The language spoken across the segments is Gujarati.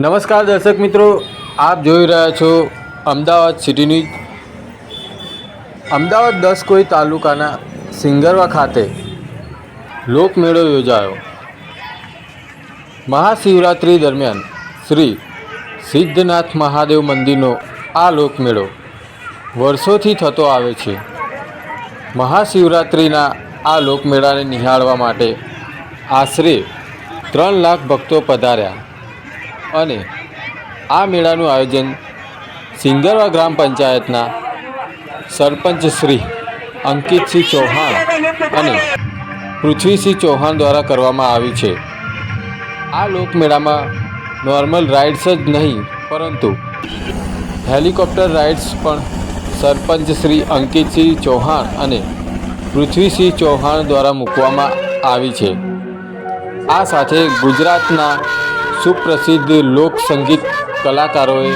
નમસ્કાર દર્શક મિત્રો, આપ જોઈ રહ્યા છો અમદાવાદ સિટી ન્યૂઝ. અમદાવાદ દસ કોઈ તાલુકાના સિંગરવા ખાતે લોકમેળો યોજાયો. મહાશિવરાત્રિ દરમિયાન શ્રી સિદ્ધનાથ મહાદેવ મંદિરનો આ લોકમેળો વર્ષોથી થતો આવે છે. મહાશિવરાત્રિના આ લોકમેળાને નિહાળવા માટે આશરે ત્રણ લાખ ભક્તો પધાર્યા. અને આ મેળાનું આયોજન સિંગરવા ગ્રામ પંચાયતના સરપંચ શ્રી અંકિતસિંહ ચૌહાણ અને પૃથ્વીસિંહ ચૌહાણ દ્વારા કરવામાં આવી છે. આ લોકમેળામાં નોર્મલ રાઇડ્સ જ નહીં, પરંતુ હેલિકોપ્ટર રાઇડ્સ પણ સરપંચ શ્રી અંકિતસિંહ ચૌહાણ અને પૃથ્વીસિંહ ચૌહાણ દ્વારા મૂકવામાં આવી છે. આ સાથે ગુજરાતના સુપ્રસિદ્ધ લોક સંગીત કલાકારોએ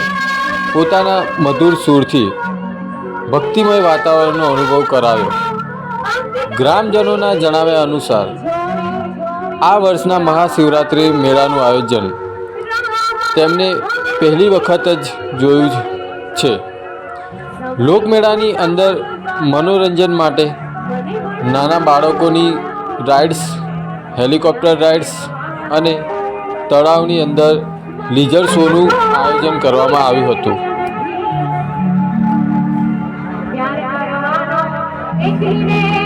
પોતાના મધુર સૂરથી ભક્તિમય વાતાવરણનો અનુભવ કરાવ્યો. ગ્રામજનોના જણાવ્યા અનુસાર, આ વર્ષના મહાશિવરાત્રિ મેળાનું આયોજન તેમને પહેલી વખત જ જોયું છે. લોકમેળાની અંદર મનોરંજન માટે નાના બાળકોની રાઇડ્સ, હેલિકોપ્ટર રાઇડ્સ અને તળાવની અંદર લીઝર શોનું આયોજન કરવામાં આવ્યું હતું. પ્યાર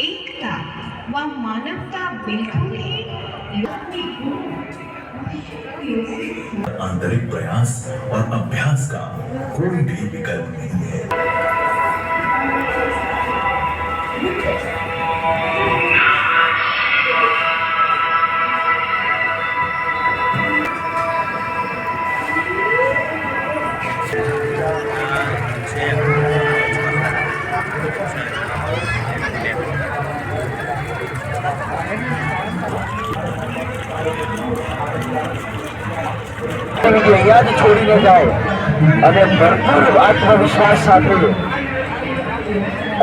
एकता व मानवता बिल्कुल ही आंतरिक प्रयास और अभ्यास का कोई भी विकल्प नहीं है। જ છોડીને જાય અને ભરપૂર આત્મવિશ્વાસ સાથે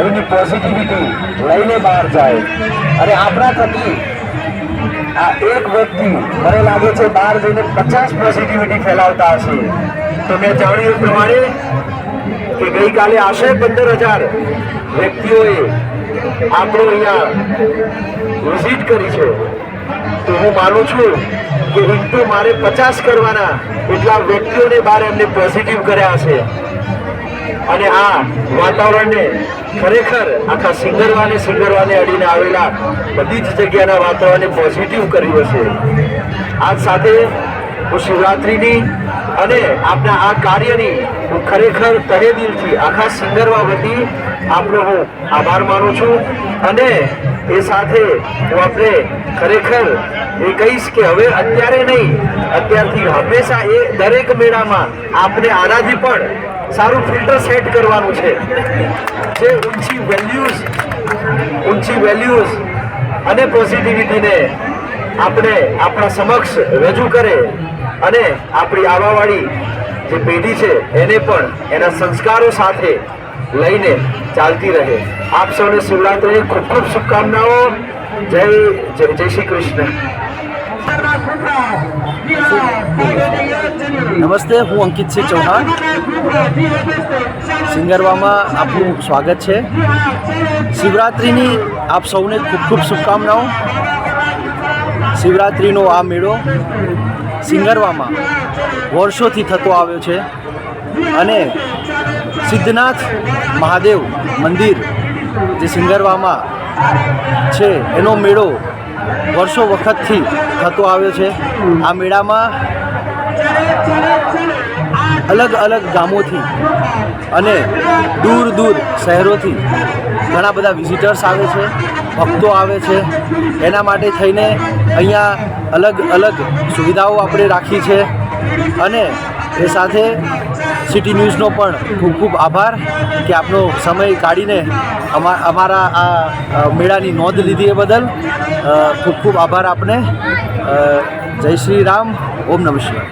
એની પોઝિટિવિટી લઈને બહાર જાય, અને આપણા થકી આ એક વ્યક્તિ મને લાગે છે બહાર જઈને પચાસ પોઝિટિવિટી ફેલાવતા હશે. તો મેં જાણ્યું પ્રમાણે કે ગઈકાલે આશરે પંદર હજાર વ્યક્તિઓએ આપણો અહીંયા વિઝિટ કરી છે. તો હું માનું છું કે ઇન્ટુ મારે પચાસ કરવાના એટલા વ્યક્તિઓને બહાર એમને પોઝિટિવ કર્યા છે. અને આ વાતાવરણને ખરેખર આખા સિંગરવાને સિંગરવાને અડીને આવેલા બધી જ જગ્યાના વાતાવરણને પોઝિટિવ કર્યું હશે. આજ સાથે હું શિવરાત્રિની અને આપના આ કાર્યની હું ખરેખર તહે દિલથી આખા સિંગરવા વતી આપનો હું આભાર માનું છું. અને એ સાથે હું આપણે ખરેખર એ કહીશ કે હવે અત્યારે નહીં, અત્યારથી હંમેશા એ દરેક મેળામાં આપણે આનાથી પણ સારું ફિલ્ટર સેટ કરવાનું છે. જે ઊંચી વેલ્યુઝ ઊંચી વેલ્યુઝ અને પોઝિટિવિટીને આપણે આપણા સમક્ષ રજૂ કરે અને આપણી આવાવાળી જે પેઢી છે, એને પણ એના સંસ્કારો સાથે લઈને ચાલતી રહે. આપ સૌને શિવરાત્રી ખૂબ ખૂબ શુભકામનાઓ. જય જય જય શ્રી કૃષ્ણ. નમસ્તે, હું અંકિતસિંહ ચૌહાણ. સિંગરવામાં આપનું સ્વાગત છે. શિવરાત્રિની આપ સૌને ખૂબ ખૂબ શુભકામનાઓ. શિવરાત્રિનો આ મેળો સિંગરવામાં વર્ષોથી થતો આવ્યો છે અને સિદ્ધનાથ મહાદેવ મંદિર જે સિંગરવામાં છે, એનો મેળો વર્ષો વખતથી થતો આવ્યો છે. આ મેળામાં અલગ અલગ ગામોથી અને દૂર દૂર શહેરોથી ઘણા બધા વિઝિટર્સ આવે છે. ભક્તો આવે છે, એના માટે થઈને અહીંયા અલગ અલગ સુવિધાઓ આપણે રાખી છે. અને એ સાથે સિટી ન્યૂઝનો પણ ખૂબ ખૂબ આભાર કે આપનો સમય કાઢીને અમા, અમારા આ મેળાની નોંધ લીધી એ બદલ. ખૂબ ખૂબ આભાર આપને. જય શ્રી રામ. ઓમ નમઃ શિવાય.